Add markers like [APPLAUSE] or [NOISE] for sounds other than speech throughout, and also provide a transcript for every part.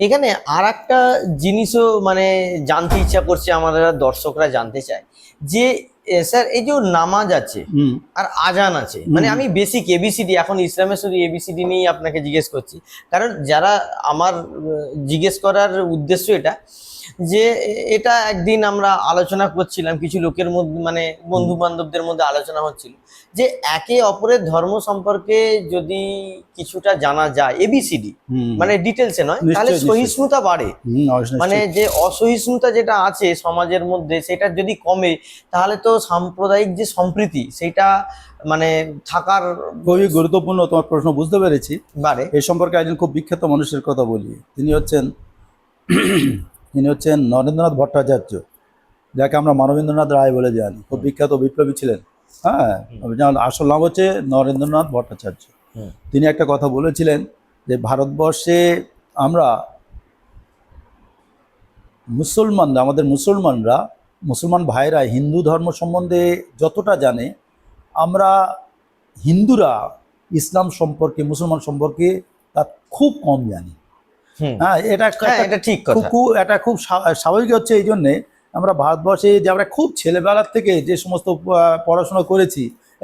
এখানে আর একটা জিনিসও মানে জানতে ইচ্ছা করছে আমাদের দর্শকরা জানতে চায় যে স্যার এই যে নামাজ আছে আর আজান আছে মানে আমি বেসিক এবিসিডি এখন ইসলামের শুধু এবিসিডি নিয়েই আপনাকে জিজ্ঞেস করছি। কারণ যারা আমার জিজ্ঞেস করার উদ্দেশ্য এটা যে এটা একদিন আমরা আলোচনা করছিলাম কিছু লোকের মধ্যে মানে বন্ধু বান্ধবদের মধ্যে আলোচনা হচ্ছিল যে একে অপরের ধর্ম সম্পর্কে যদি কিছুটা জানা যায় এবিসিডি মানে ডিটেলসে নয় তাহলে সহিষ্ণুতা বাড়ে। মানে যে অসহিষ্ণুতা যেটা আছে সমাজের মধ্যে সেটা যদি কমে তাহলে তো সাম্প্রদায়িক যে সম্প্রীতি সেটা মানে থাকার খুবই গুরুত্বপূর্ণ তোমার প্রশ্ন বুঝতে পেরেছি। বাড়ে। এই সম্পর্কে একজন খুব বিখ্যাত মানুষের কথা বলি। তিনি হচ্ছেন তিনি হচ্ছেন নরেন্দ্রনাথ ভট্টাচার্য যাকে আমরা মানবেন্দ্রনাথ রায় বলে জানি। খুব বিখ্যাত বিপ্লবী ছিলেন। হ্যাঁ আসল নাম হচ্ছে নরেন্দ্রনাথ ভট্টাচার্য। তিনি একটা কথা বলেছিলেন যে ভারতবর্ষে আমরা মুসলমানরা আমাদের মুসলমানরা মুসলমান ভাইরা হিন্দু ধর্ম সম্বন্ধে যতটা জানে আমরা হিন্দুরা ইসলাম সম্পর্কে মুসলমান সম্পর্কে তা খুব কম জানি। হ্যাঁ এটা হ্যাঁ এটা ঠিক খুব কথা। খুব এটা খুব স্বা- স্বাভাবিক হচ্ছে এই জন্যে আমরা ভারতবর্ষে যে আমরা খুব ছেলেবেলার থেকে যে সমস্ত পড়াশোনা করেছি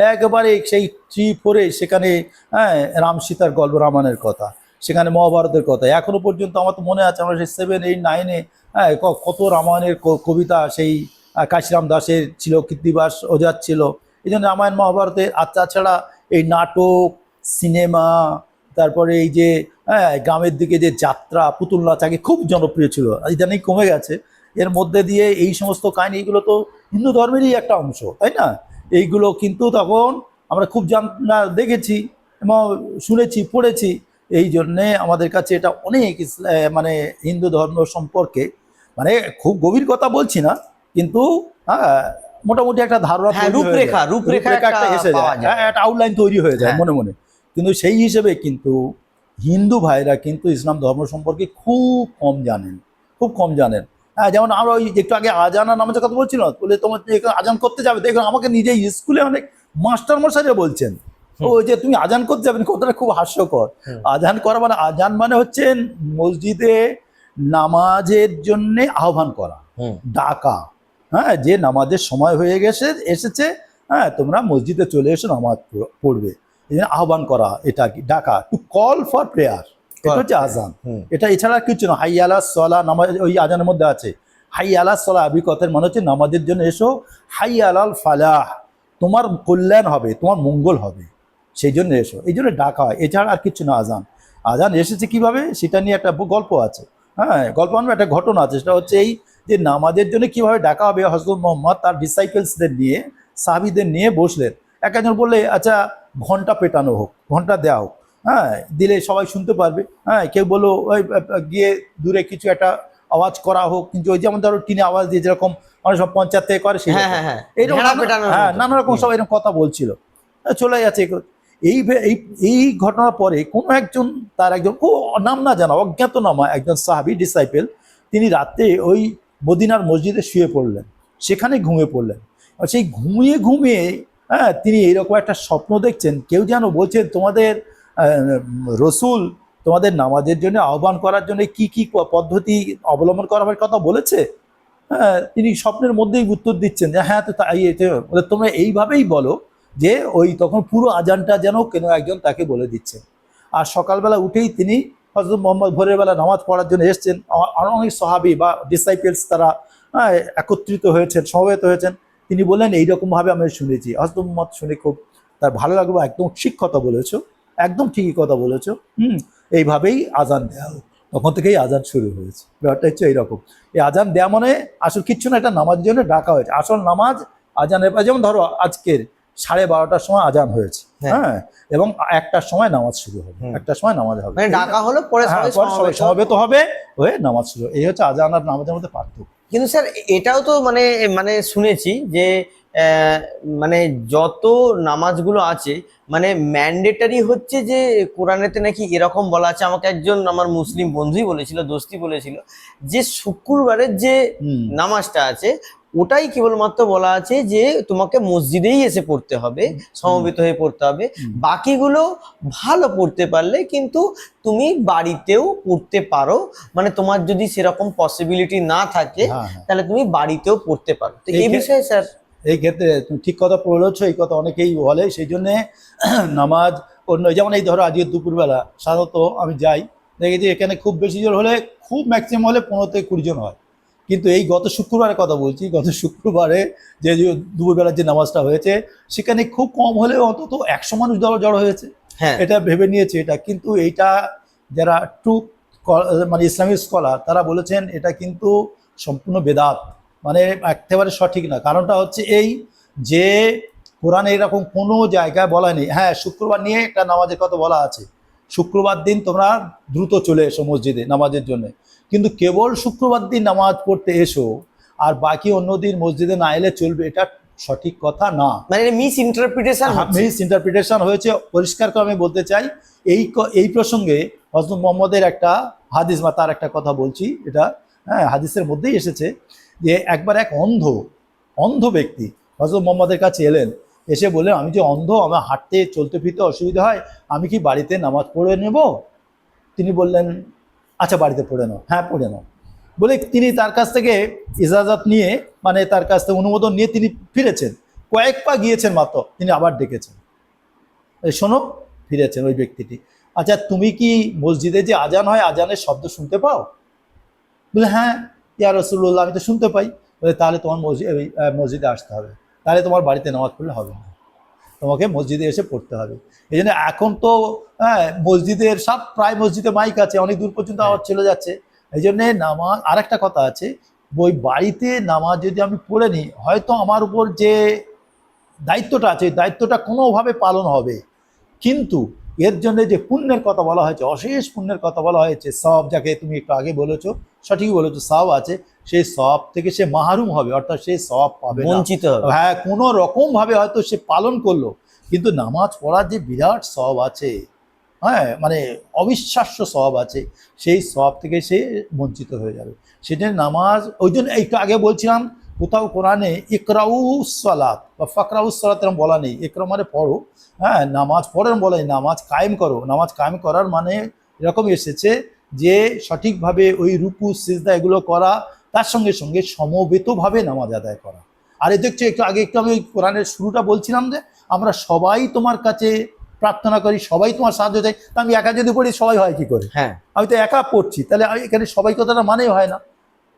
একেবারে সেই থ্রি ফোরে সেখানে হ্যাঁ রাম সীতার গল্প রামায়ণের কথা সেখানে মহাভারতের কথা। এখনও পর্যন্ত আমার তো মনে আছে আমরা সেই সেভেন এইট নাইনে হ্যাঁ কত রামায়ণের কবিতা সেই কাশিরাম দাসের ছিল কীর্তিবাস ওজার ছিল। এই জন্য রামায়ণ মহাভারতের আর তাছাড়া এই নাটক সিনেমা তারপরে এই যে হ্যাঁ গ্রামের দিকে যে যাত্রা পুতুল নাচ আগে খুব জনপ্রিয় ছিল ইদানিং কমে গেছে এর মধ্যে দিয়ে এই সমস্ত কাহিনী এগুলো তো হিন্দু ধর্মেরই একটা অংশ তাই না এইগুলো কিন্তু তখন আমরা খুব জান দেখেছি এবং শুনেছি পড়েছি এই জন্যে আমাদের কাছে এটা অনেক মানে হিন্দু ধর্ম সম্পর্কে মানে খুব গভীর কথা বলছি না কিন্তু হ্যাঁ মোটামুটি একটা ধারণা হ্যাঁ, রূপরেখা। রূপরেখা একটা এসে যায় যায়। হ্যাঁ, একটা আউটলাইন তৈরি হয়ে যায় হ্যাঁ। মনে মনে কিন্তু সেই হিসেবে কিন্তু হিন্দু ভাইরা কিন্তু ইসলাম ধর্ম সম্পর্কে খুব কম জানেন খুব কম জানেন। হ্যাঁ যেমন আমরা ওই একটু আগে আজান আর নামাজের কথা বলছিলাম বলে তোমার আজান করতে যাবে। দেখুন আমাকে নিজেই স্কুলে অনেক মাস্টার মশাইরা বলছেন ওই যে তুমি আজান করতে যাবেন কথাটা খুব হাস্যকর। আজান করা মানে আজান মানে হচ্ছে মসজিদে নামাজের জন্যে আহ্বান করা ডাকা। হ্যাঁ যে নামাজের সময় হয়ে গেছে এসেছে হ্যাঁ তোমরা মসজিদে চলে এসে নামাজ পড়- পড়বে। আহ্বান করা এটা কি? ডাকা টু কল ফর প্রেয়ার এটা হচ্ছে আজান। এটা এছাড়া কিছু না। হাই আলা সলা নামাজ ওই আজানের মধ্যে আছে। হাই আলা সলা আবি কথার মানে হচ্ছে নামাজের জন্য এসো। হাই আলাল ফালাহ। তোমার কল্যাণ হবে তোমার মঙ্গল হবে। সেই জন্য এসো। এই জন্য ডাকা হয়। এছাড়া আর কিছু না আজান। আজান এসেছে কীভাবে? সেটা নিয়ে একটা গল্প আছে। হ্যাঁ গল্প আনবে একটা ঘটনা আছে। সেটা হচ্ছে এই যে নামাজের জন্য কীভাবে ডাকা হবে? হজরত মোহাম্মদ তার ডিসাইকেলসদের নিয়ে সাহাবিদের নিয়ে বসলেন। এক একজন বললে আচ্ছা ঘণ্টা পেটানো হোক ঘণ্টা দেওয়া হোক হ্যাঁ দিলে সবাই শুনতে পারবে হ্যাঁ কেউ বলল ওই গিয়ে দূরে কিছু একটা আওয়াজ করা হোক। কিন্তু ওই যেমন ধরো টিনে আওয়াজ দিয়ে যেরকম অনেক সব পঞ্চায়েত থেকে করে সেই হ্যাঁ হ্যাঁ হ্যাঁ এইরকম হ্যাঁ নানা রকম হুম। সব এরকম কথা বলছিল। চলে যাচ্ছে এই এই এই ঘটনার পরে কোনো একজন তার একজন ও নাম না জানা অজ্ঞাত নামা একজন সাহাবি ডিসাইপেল তিনি রাতে ওই মদিনার মসজিদে শুয়ে পড়লেন সেখানে ঘুমিয়ে পড়লেন। সেই ঘুমিয়ে ঘুমিয়ে হ্যাঁ তিনি এইরকম একটা স্বপ্ন দেখছেন কেউ যেন বলছেন তোমাদের রসুল তোমাদের নামাজের জন্য আহ্বান করার জন্য কি কি পদ্ধতি অবলম্বন করার কথা বলেছে? হ্যাঁ তিনি স্বপ্নের মধ্যেই উত্তর দিচ্ছেন যে হ্যাঁ তো তাই তোমরা এইভাবেই বলো যে ওই তখন পুরো আজানটা যেন কেন একজন তাকে বলে দিচ্ছে আর সকালবেলা উঠেই তিনি হজরত মোহাম্মদ ভোরের বেলা নামাজ পড়ার জন্য এসছেন। অনেক সহাবি বা ডিসাইপেলস তারা হ্যাঁ, একত্রিত হয়েছেন সমবেত হয়েছেন। তিনি বললেন এইরকমভাবে আমি শুনেছি। হজরত মোহাম্মদ শুনে খুব তার ভালো লাগল একদম ঠিক কথা বলেছ একদম ঠিকই কথা বলেছ। হুম এইভাবেই আজান দেওয়া হোক। তখন থেকেই আজান শুরু হয়েছে। ব্যাপারটা হচ্ছে এইরকম। এই আজান দেওয়া মানে আসল কিচ্ছু না এটা নামাজের জন্য ডাকা হয়েছে। আসল নামাজ আজানের পর- যেমন ধরো আজকের সাড়ে বারোটার সময় আজান হয়েছে। হ্যাঁ। হ্যাঁ এবং একটার সময় নামাজ শুরু হবে। একটার সময় নামাজ হবে। মানে ডাকা হলো পরে হ্যাঁ, সমবেত হবে হয়ে নামাজ শুরু এই হচ্ছে আজান আর নামাজের মধ্যে পার্থক্য। কিন্তু স্যার এটাও তো মানে মানে শুনেছি যে মানে যত নামাজগুলো আছে মানে ম্যান্ডেটারি হচ্ছে যে কোরআনেতে নাকি এরকম বলা আছে আমাকে একজন আমার মুসলিম বন্ধুই বলেছিল দোস্তি বলেছিল যে শুক্রবারের যে নামাজটা আছে ওটাই কেবলমাত্র বলা আছে যে তোমাকে মসজিদেই এসে পড়তে হবে সমবেত হয়ে পড়তে হবে। বাকিগুলো ভালো পড়তে পারলে কিন্তু তুমি বাড়িতেও পড়তে পারো। মানে তোমার যদি সেরকম পসিবিলিটি না থাকে হ্যাঁ হ্যাঁ। তাহলে তুমি বাড়িতেও পড়তে পারো। তো এই এই বিষয়ে স্যার এই ক্ষেত্রে তুমি ঠিক কথা বলেছ এই কথা অনেকেই বলে। সেই জন্যে [CLEARS THROAT] নামাজ অন্য যেমন এই ধরো আজকে দুপুরবেলা সাধারণত আমি যাই দেখেছি এখানে খুব বেশি জোর হলে খুব ম্যাক্সিমাম হলে পনেরো থেকে কুড়ি জন হয়। কিন্তু এই গত শুক্রবারের কথা বলছি গত শুক্রবারে যে দুপুরবেলার যে নামাজটা হয়েছে সেখানে খুব কম হলেও অন্তত একশো মানুষ জড়ো জড়ো হয়েছে। হ্যাঁ। এটা ভেবে নিয়েছে এটা কিন্তু এইটা যারা ট্রু মানে ইসলামিক স্কলার তারা বলেছেন এটা কিন্তু সম্পূর্ণ বেদাত। মানে একেবারে সঠিক না। কারণটা হচ্ছে এই যে কোরআনে এরকম কোনো জায়গায় বলা নেই। হ্যাঁ শুক্রবার নিয়ে একটা নামাজের কথা বলা আছে। শুক্রবার দিন তোমরা দ্রুত চলে এসো মসজিদে নামাজের জন্য। কিন্তু কেবল শুক্রবার দিন নামাজ পড়তে এসো আর বাকি অন্য দিন মসজিদে না এলে চলবে এটা সঠিক কথা না। মানে মিস ইন্টারপ্রিটেশন মিস ইন্টারপ্রিটেশন হয়েছে। পরিষ্কার করে আমি বলতে চাই এই এই প্রসঙ্গে হজরত মোহাম্মদের একটা হাদিস বা তার একটা কথা বলছি এটা হ্যাঁ হাদিসের মধ্যেই এসেছে যে একবার এক অন্ধ অন্ধ ব্যক্তি হজরত মোহাম্মদের কাছে এলেন। এসে বলে আমি যে অন্ধ, আমার হাঁটতে চলতে ফিরতে অসুবিধা হয়, আমি কি বাড়িতে নামাজ পড়ে নেব? তিনি বললেন আচ্ছা বাড়িতে পড়ে নাও। হ্যাঁ পড়ে নাও। বলে তিনি তার কাছ থেকে ইজাজত নিয়ে মানে তার কাছ থেকে অনুমোদন নিয়ে তিনি ফিরেছেন। কয়েক পা গিয়েছেন মাত্র, তিনি আবার ডেকেছেন। শোনো, ফিরেছেন ওই ব্যক্তিটি। আচ্ছা তুমি কি মসজিদে যে আজান হয়, আজানের শব্দ শুনতে পাও? বলে হ্যাঁ ইয়া রসুল্লাহ আমি তো শুনতে পাই। বলে, তাহলে তোমার মসজিদ মসজিদে আসতে হবে। তাহলে তোমার বাড়িতে নামাজ পড়লে হবে না। তোমাকে মসজিদে এসে পড়তে হবে। এই জন্য এখন তো হ্যাঁ মসজিদের সব প্রায় মসজিদে মাইক আছে অনেক দূর পর্যন্ত আওয়াজ চলে যাচ্ছে। এই জন্যে নামাজ আর একটা কথা আছে ওই বাড়িতে নামাজ যদি আমি পড়ে নিই হয়তো আমার উপর যে দায়িত্বটা আছে এই দায়িত্বটা কোনোভাবে পালন হবে। কিন্তু এর জন্য যে পুণ্যের কথা বলা হয়েছে অশেষ পুণ্যের কথা বলা হয়েছে সব যাকে তুমি একটু আগে বলেছ সঠিক বলেছ সব আছে সেই সব থেকে সে মাহরুম হবে অর্থাৎ সে সব পাবে বঞ্চিত হ্যাঁ কোনো রকম ভাবে হয়তো সে পালন করল কিন্তু নামাজ পড়ার যে বিরাট সব আছে হ্যাঁ মানে অবিশ্বাস্য সব আছে সেই সব থেকে সে বঞ্চিত হয়ে যাবে। সেটা নামাজ ওই জন্য একটু আগে বলছিলাম কোথাও কোরআনে ইকরাউ সালাত বা ফাকরাউ সালাত এরকম বলা নেই। ইকরা মানে পড়ো হ্যাঁ নামাজ পড়েন বলে নামাজ কায়েম করো। নামাজ কায়েম করার মানে এরকম এসেছে যে সঠিকভাবে ওই রুকু সিজদা এগুলো করা তার সঙ্গে সঙ্গে সমবেতভাবে নামাজ আদায় করা। আর এ দেখছ একটু আগে একটু আমি ওই কোরআনের শুরুটা বলছিলাম যে আমরা সবাই তোমার কাছে প্রার্থনা করি সবাই তোমার সাহায্য চাই তা আমি একা যদি পড়ি সবাই হয় কি করে? হ্যাঁ। আমি তো একা পড়ছি তাহলে এখানে সবাই কথাটা মানেই হয় না।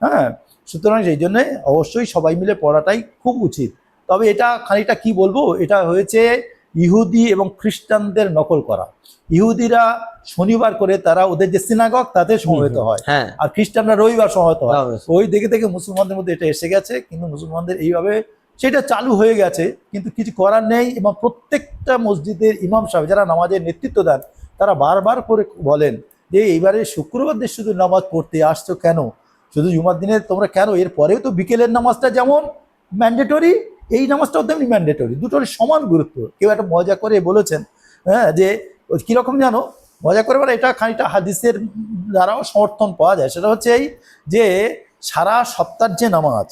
হ্যাঁ সুতরাং সেই জন্যে অবশ্যই সবাই মিলে পড়াটাই খুব উচিত। তবে এটা খানিকটা কি বলব এটা হয়েছে ইহুদি এবং খ্রিস্টানদের নকল করা। ইহুদিরা শনিবার করে তারা ওদের যে সিনাগক তাতে সমবেত হয়। হ্যাঁ। আর খ্রিস্টানরা রবিবার সমবেত হয়। ওই দেখে দেখে মুসলমানদের মধ্যে এটা এসে গেছে কিন্তু মুসলমানদের এইভাবে সেটা চালু হয়ে গেছে কিন্তু কিছু করার নেই এবং প্রত্যেকটা মসজিদের ইমাম সাহেব যারা নামাজের নেতৃত্ব দেন তারা বারবার করে বলেন যে এইবারে শুক্রবার দিন শুধু নামাজ পড়তে আসছো কেন? শুধু জুমার দিনে তোমরা কেন? এর পরেও তো বিকেলের নামাজটা যেমন ম্যান্ডেটরি এই নামাজটাও তেমনি ম্যান্ডেটরি দুটোর সমান গুরুত্ব। কেউ একটা মজা করে বলেছেন হ্যাঁ যে কীরকম জানো? মজা করে মানে এটা খানিকটা হাদিসের দ্বারাও সমর্থন পাওয়া যায়। সেটা হচ্ছে এই যে সারা সপ্তাহের যে নামাজ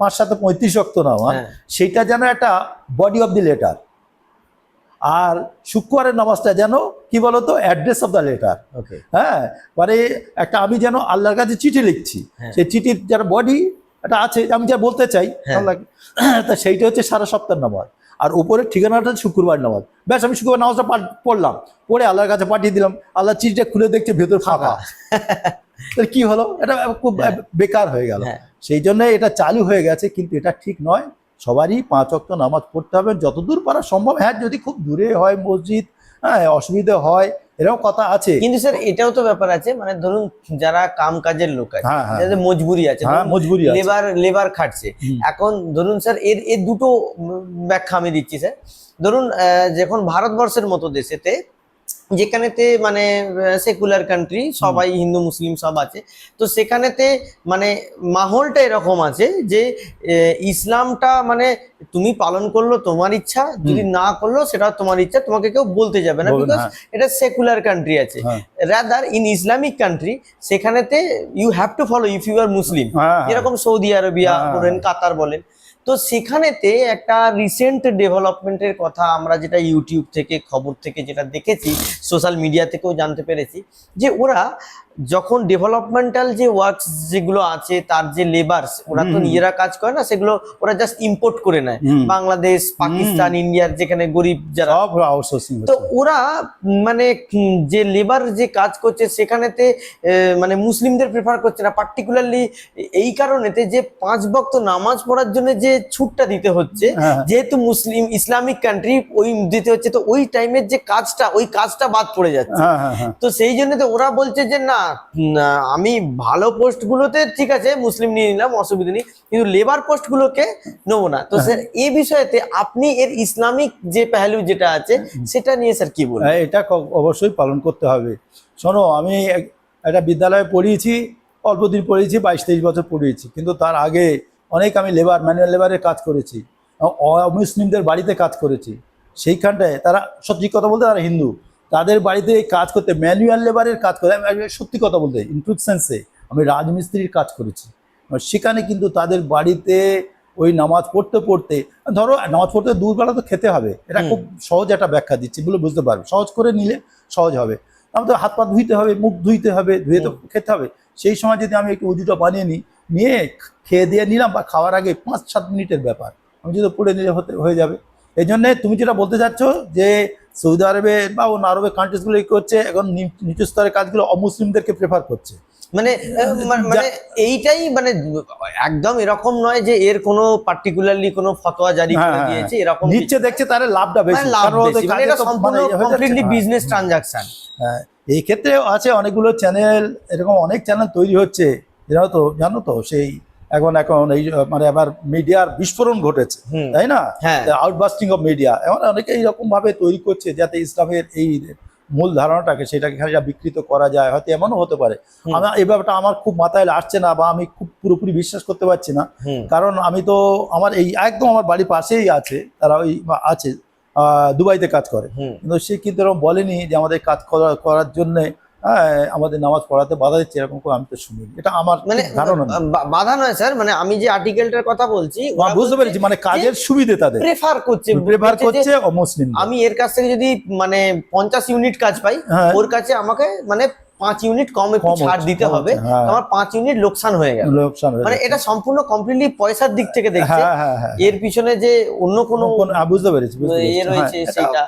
পাঁচ সাথে পঁয়ত্রিশ অক্ত নামাজ হ্যাঁ। সেইটা যেন একটা বডি অফ দি লেটার আর শুক্রবারের নামাজটা যেন কি বলতো? Address of the letter okay হ্যাঁ মানে একটা আমি যেন আল্লাহর কাছে চিঠি লিখছি হ্যাঁ। সেই চিঠির যার বডি এটা আছে আমি যা বলতে চাই হ্যাঁ। তা সেইটা হচ্ছে সারা সপ্তাহের নামাজ। আর উপরের ঠিকানাটা শুক্রবার নামাজ। ব্যাস আমি শুক্রবার নামাজটা পাঠ- পড়লাম। পড়ে আল্লাহর কাছে পাঠিয়ে দিলাম। আল্লাহ চিঠিটা খুলে দেখছে ভেতর ফাঁকা। কি হলো? এটা খুব হ্যাঁ। বেকার হয়ে গেল। হ্যাঁ। সেই জন্য এটা চালু হয়ে গেছে কিন্তু এটা ঠিক নয়। সবারই পাঁচ অক্ত নামাজ পড়তে হবে। যতদূর পারা সম্ভব হ্যাঁ যদি খুব দূরে হয় মসজিদ হ্যাঁ অসুবিধে হয় এরকম কথা আছে। কিন্তু স্যার এটাও তো ব্যাপার আছে মানে ধরুন যারা কাম কাজের লোক আছে হ্যাঁ, হ্যাঁ। যাদের মজবুরি আছে হ্যাঁ মজবুরি লেবার লেবার খাটছে। এখন ধরুন স্যার এর এর দুটো ব্যাখ্যা আমি দিচ্ছি স্যার। ধরুন আহ, যখন ভারতবর্ষের মতো দেশেতে যেখানেতে মানে সেকুলার কান্ট্রি সবাই হিন্দু মুসলিম সব আছে তো সেখানেতে মানে মাহলটা এরকম আছে যে ইসলামটা মানে তুমি পালন করল তোমার ইচ্ছা যদি না করল সেটা তোমার ইচ্ছা তোমাকে কেউ বলতে যাবে না বিকজ হ্যাঁ। এটা সেকুলার কান্ট্রি আছে। Rather in Islamic country সেখানেতে you have to follow if you are Muslim হ্যাঁ। সৌদি আরবিয়া হ্যাঁ, বলেন। কাতার বলেন তো সেখানেতে একটা রিসেন্ট ডেভেলপমেন্টের কথা আমরা যেটা ইউটিউব থেকে, খবর থেকে যেটা দেখেছি সোশ্যাল মিডিয়া থেকেও জানতে পেরেছি যে ওরা যখন ডেভেলপমেন্টাল যে ওয়ার্কস যেগুলো আছে তার যে লেবার্স ওরা তো নিজেরা কাজ করে না সেগুলো ওরা জাস্ট ইম্পোর্ট করে নেয়। বাংলাদেশ পাকিস্তান ইন্ডিয়ার যেখানে গরিব যারা তো ওরা মানে যে লেবার যে কাজ করছে সেখানেতে মানে মুসলিমদের প্রেফার করছে না। পার্টিকুলারলি এই কারণেতে যে পাঁচ বক্ত নামাজ পড়ার জন্য যে ছুটটা দিতে হচ্ছে হ্যাঁ। যেহেতু মুসলিম ইসলামিক কান্ট্রি ওই দিতে হচ্ছে তো ওই টাইমের যে কাজটা ওই কাজটা বাদ পড়ে যাচ্ছে। হ্যাঁ হ্যাঁ হ্যাঁ। তো সেই জন্য তো ওরা বলছে যে না, আমি ভালো পোস্ট গুলোতে ঠিক আছে মুসলিম নিয়ে নিলাম অসুবিধা নেই। কিন্তু লেবার পোস্ট গুলোকে নেব না। তো স্যার এই বিষয়েতে আপনি এর ইসলামিক যে পেহলু যেটা আছে সেটা নিয়ে স্যার কি বলবেন? হ্যাঁ, এটা অবশ্যই পালন করতে হবে। শোনো আমি এক- একটা বিদ্যালয়ে পড়িয়েছি অল্প দিন পড়িয়েছি বাইশ তেইশ বছর পড়িয়েছি। কিন্তু তার আগে অনেক আমি লেবার ম্যানুয়াল লেবারের কাজ করেছি। অমুসলিমদের বাড়িতে কাজ করেছি। সেইখানটায় তারা সত্যি কথা বলতে তারা হিন্দু। তাদের বাড়িতে কাজ করতে ম্যানুয়াল লেবারের কাজ করতে আমি সত্যি কথা বলতে ইনট্রুথ সেন্সে আমি রাজমিস্ত্রির কাজ করেছি। সেখানে কিন্তু তাদের বাড়িতে ওই নামাজ পড়তে পড়তে ধরো নামাজ পড়তে দুবেলা তো খেতে হবে এটা খুব সহজ একটা ব্যাখ্যা দিচ্ছি বলে বুঝতে পারবে। সহজ করে নিলে সহজ হবে। আমাদের হাত পা ধুইতে হবে মুখ ধুইতে হবে ধুয়ে তো খেতে হবে। সেই সময় যদি আমি একটু উজুটা বানিয়ে নিই নিয়ে খেয়ে দিয়ে নিলাম বা খাওয়ার আগে পাঁচ সাত মিনিটের ব্যাপার আমি যদি পড়ে নিলে হতে হয়ে যাবে। এই জন্যে তুমি যেটা বলতে চাচ্ছ যে সৌদি আরবে বা অন্য আরবের কান্ট্রিজগুলো কি করছে এখন নিচু স্তরের কাজগুলো অমুসলিমদেরকে প্রেফার করছে মানে মানে এইটাই মানে একদম এরকম নয় যে এর কোনো পার্টিকুলারলি কোনো ফতোয়া জারি হ্যাঁ, করে হ্যাঁ, দিয়েছে এরকম নিচ্ছে দেখছে তারা লাভটা বেশি মানে বেশি। মানে এটা সম্পূর্ণ মানে হয়ে যাচ্ছে। কমপ্লিটলি হ্যাঁ। বিজনেস ট্রানজাকশন হ্যাঁ, এই ক্ষেত্রে আছে অনেকগুলো চ্যানেল এরকম অনেক চ্যানেল তৈরি হচ্ছে জানো তো জানো তো সেই এখন এখন এই মানে আবার মিডিয়ার বিস্ফোরণ ঘটেছে তাই না? হ্যাঁ। আউটবাস্টিং অফ মিডিয়া এখন অনেকে এইরকম ভাবে তৈরি করছে যাতে ইসলামের এই মূল ধারণাটাকে সেটাকে খানিকটা বিকৃত করা যায়। হয়তো এমনও হতে পারে। আমার এই ব্যাপারটা আমার খুব মাথায় আসছে না বা আমি খুব পুরোপুরি বিশ্বাস করতে পারছি না। কারণ আমি তো আমার এই একদম আমার বাড়ির পাশেই আছে তারা ওই আছে আহ, দুবাইতে কাজ করে। কিন্তু সে কিন্তু এরকম বলেনি যে আমাদের কাজ করা- করার জন্য আমাদের নামাজ পড়াতে বাধা দিচ্ছে এরকম করে আমি তো শুনিনি। এটা আমার মানে ধারণা বাধা নয় স্যার মানে আমি যে আর্টিকেলটার কথা বলছি বুঝতে পেরেছি মানে কাজের সুবিধে তাদের। প্রেফার করছে প্রেফার করছে অমুসলিম আমি এর কাছ থেকে যদি মানে পঞ্চাশ ইউনিট কাজ পাই হ্যাঁ। ওর কাছে আমাকে মানে পাঁচ ইউনিট কম একটু ছাড় দিতে হবে হ্যাঁ। আমার পাঁচ ইউনিট লোকসান হয়ে গেল। মানে এটা সম্পূর্ণ কমপ্লিটলি পয়সার দিক থেকে দেখছে। হ্যাঁ হ্যাঁ হ্যাঁ এর পিছনে যে অন্য কোনো হ্যাঁ, বুঝতে পেরেছি এ রয়েছে হ্যাঁ, সেটা।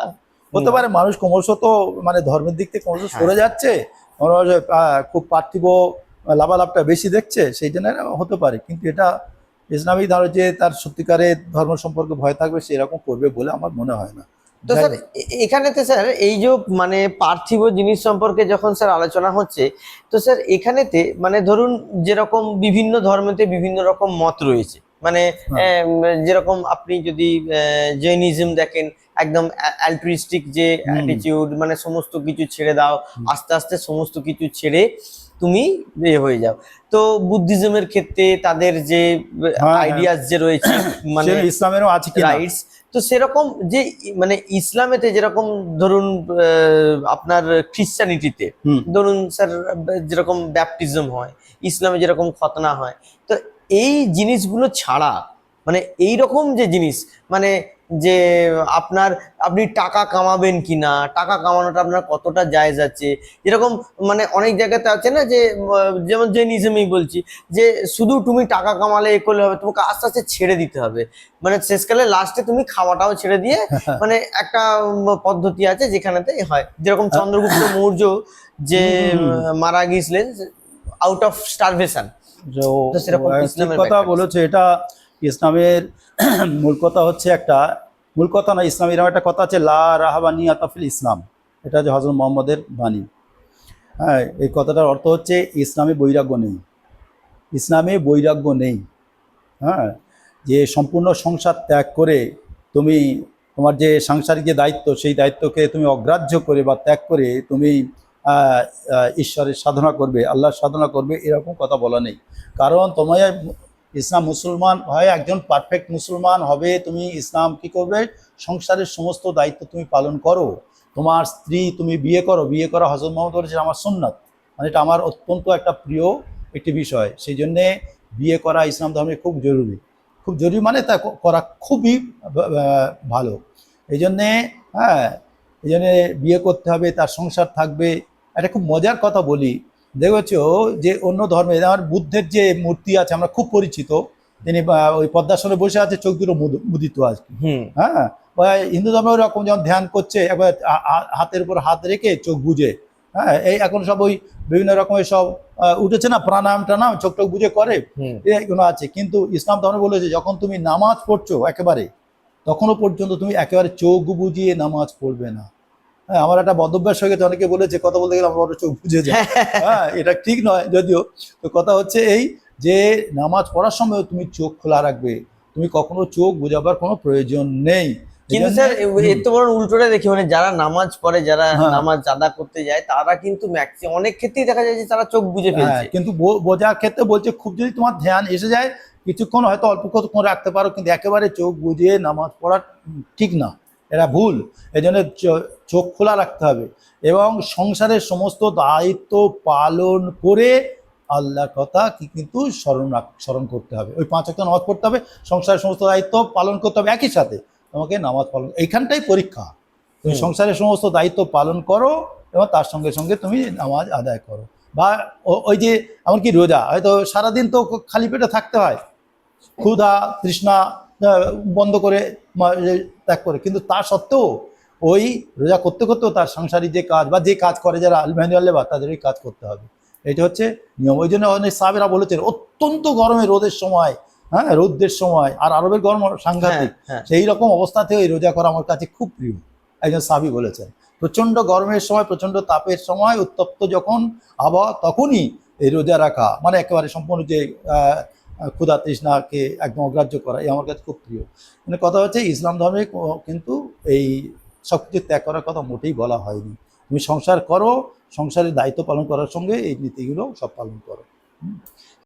হতে পারে মানুষ ক্রমশ তো মানে ধর্মের দিক থেকে ক্রমশ সরে যাচ্ছে হয় যে, আহ, খুব পার্থিব লাভালাভটা বেশি দেখছে সেই জন্য হতে পারে কিন্তু এটা ইসলামিক ধরো যে তার সত্যিকারের ধর্ম সম্পর্কে ভয় থাকবে সেরকম করবে বলে আমার মনে হয় না। তো স্যার এখানেতে স্যার এই যে মানে পার্থিব জিনিস সম্পর্কে যখন স্যার আলোচনা হচ্ছে তো স্যার এখানেতে মানে ধরুন যেরকম বিভিন্ন ধর্মেতে বিভিন্ন রকম মত রয়েছে মানে হ্যাঁ। যেরকম আপনি যদি জৈনিজম দেখেন একদম অ্যালট্রিস্টিক যে অ্যাটিটিউড মানে সমস্ত কিছু ছেড়ে দাও আস্তে আস্তে সমস্ত কিছু ছেড়ে তুমি এ হয়ে যাও। তো বুদ্ধিজমের ক্ষেত্রে তাদের যে হ্যাঁ। আইডিয়াস যে রয়েছে [COUGHS] মানে ইসলামেরও আছে কি রাইটস তো সেরকম যে মানে ইসলামেতে যেরকম ধরুন আপনার খ্রিস্টানিটিতে ধরুন স্যার যেরকম ব্যাপটিজম হয় ইসলামে যেরকম খতনা হয় তো এই জিনিসগুলো ছাড়া মানে এই রকম যে জিনিস মানে যে আপনার আপনি টাকা কামাবেন কি না টাকা কামানোটা আপনার কতটা জায়েজ আছে? এরকম মানে অনেক জায়গাতে আছে না যে যেমন জেনিজমই বলছি যে শুধু তুমি টাকা কামালে এ করলে হবে তোমাকে আস্তে আস্তে ছেড়ে দিতে হবে। মানে শেষকালে লাস্টে তুমি খাওয়াটাও ছেড়ে দিয়ে [LAUGHS] মানে একটা পদ্ধতি আছে যেখানেতে হয়। যেরকম চন্দ্রগুপ্ত [LAUGHS] মৌর্য যে মারা গিয়েছিলেন আউট অফ স্টারভেশন যে কথা। বলেছে এটা ইসলামের [CLEARS THROAT] মূল কথা হচ্ছে একটা, মূল কথা না, ইসলাম, এরকম একটা কথা আছে, লা রাহাবানি আতাফিল ইসলাম। এটা হচ্ছে হজরত মোহাম্মদের বাণী। হ্যাঁ এই কথাটার অর্থ হচ্ছে ইসলামে বৈরাগ্য নেই। ইসলামে বৈরাগ্য নেই। হ্যাঁ যে সম্পূর্ণ সংসার ত্যাগ করে তুমি, তোমার যে সাংসারিক যে দায়িত্ব, সেই দায়িত্বকে তুমি অগ্রাহ্য করে বা ত্যাগ করে তুমি ঈশ্বরের সাধনা করবে, আল্লাহর সাধনা করবে, এরকম কথা বলা নেই। কারণ তোমার ইসলাম মুসলমান হয়, একজন পারফেক্ট মুসলমান হবে, তুমি ইসলাম কি করবে? সংসারের সমস্ত দায়িত্ব তুমি পালন করো। তোমার স্ত্রী তুমি বিয়ে করো, বিয়ে করা হজরত মোহাম্মদ বলেছেন আমার সুন্নাত। মানে এটা আমার অত্যন্ত একটা প্রিয় একটি বিষয়। সেই জন্যে বিয়ে করা ইসলাম ধর্মে খুব জরুরি। খুব জরুরি মানে তা করা খুবই ভালো। এই জন্যে হ্যাঁ এই জন্যে বিয়ে করতে হবে, তার সংসার থাকবে। একটা খুব মজার কথা বলি। দেখেছ যে অন্য ধর্মে আমার বুদ্ধের যে মূর্তি আছে আমরা খুব পরিচিত। তিনি ওই পদ্মাসনে বসে আছে চোখ দুটো মুদিত হুম। হ্যাঁ? হিন্দু ধর্মে ওরকম যেমন ধ্যান করছে একবার হাতের উপর হাত রেখে চোখ বুঝে হ্যাঁ? এই এখন সব ওই বিভিন্ন রকমের সব উঠেছে না প্রাণায়াম টানাম চোখ টোক বুঝে করে। এগুলো আছে। কিন্তু ইসলাম ধর্ম বলেছে যখন তুমি নামাজ পড়ছো একেবারে তখনও পর্যন্ত তুমি একেবারে চোখ বুঝিয়ে নামাজ পড়বে না। হ্যাঁ আমার একটা বদভ্যাস হয়ে গেছে অনেকে বলেছে কথা বলতে গেলে আমার বড় চোখ বুঝে যায়। [LAUGHS] হ্যাঁ এটা ঠিক নয় যদিও। তো কথা হচ্ছে এই যে নামাজ পড়ার সময় তুমি চোখ খোলা রাখবে। তুমি কখনো চোখ বোঝাবার কোনো প্রয়োজন নেই। কিন্তু স্যার এর তো বরং উল্টোটা দেখি মানে যারা নামাজ পড়ে যারা হ্যাঁ। নামাজ আদা করতে যায় তারা কিন্তু ম্যাক্সিমাম অনেক ক্ষেত্রেই দেখা যায় যে তারা চোখ বুঝে হ্যাঁ, ফেলছে। কিন্তু বোঝার ক্ষেত্রে বলছে খুব যদি তোমার ধ্যান এসে যায় কিছুক্ষণ হয়তো অল্প কতক্ষণ রাখতে পারো কিন্তু একেবারে চোখ বুঝিয়ে নামাজ পড়া ঠিক না। এটা ভুল। এই জন্য চোখ খোলা রাখতে হবে। এবং সংসারের সমস্ত দায়িত্ব পালন করে আল্লাহর কথা কি কিন্তু স্মরণ স্মরণ করতে হবে। ওই পাঁচ একটা নামাজ পড়তে হবে সংসারের সমস্ত দায়িত্ব পালন করতে হবে একই সাথে। তোমাকে নামাজ পালন এইখানটাই পরীক্ষা। তুমি সংসারের সমস্ত দায়িত্ব পালন করো এবং তার সঙ্গে সঙ্গে তুমি নামাজ আদায় করো। বা ওই যে এমনকি রোজা হয়তো সারাদিন তো খালি পেটে থাকতে হয়। ক্ষুধা তৃষ্ণা বন্ধ করে ত্যাগ করে। কিন্তু তা সত্ত্বেও ওই রোজা করতে করতেও তার সাংসারিক যে কাজ বা যে কাজ করে যারা আলমানুয়াল লেবার তাদের ওই কাজ করতে হবে। এটা হচ্ছে নিয়ম। ওই জন্য অনেক সাহেবেরা বলেছেন অত্যন্ত গরমে রোদের সময় হ্যাঁ রোদের সময় আর আরবের গরম হ্যাঁ সাংঘাতিক হ্যাঁ সেই রকম অবস্থাতে ওই রোজা করা আমার কাছে খুব প্রিয়। একজন সাবি বলেছেন প্রচণ্ড গরমের সময় প্রচণ্ড তাপের সময় উত্তপ্ত যখন আবহাওয়া তখনই এই রোজা রাখা মানে একেবারে সম্পূর্ণ যে আহ, ক্ষুধা তৃষ্ণাকে একদম অগ্রাহ্য করা, এই আমার কাছে খুব প্রিয়। মানে কথা হচ্ছে, ইসলাম ধর্মে কিন্তু এই সব কিছু ত্যাগ করার কথা মোটেই বলা হয়নি। তুমি সংসার করো, সংসারের দায়িত্ব পালন করার সঙ্গে এই নীতিগুলো সব পালন করো।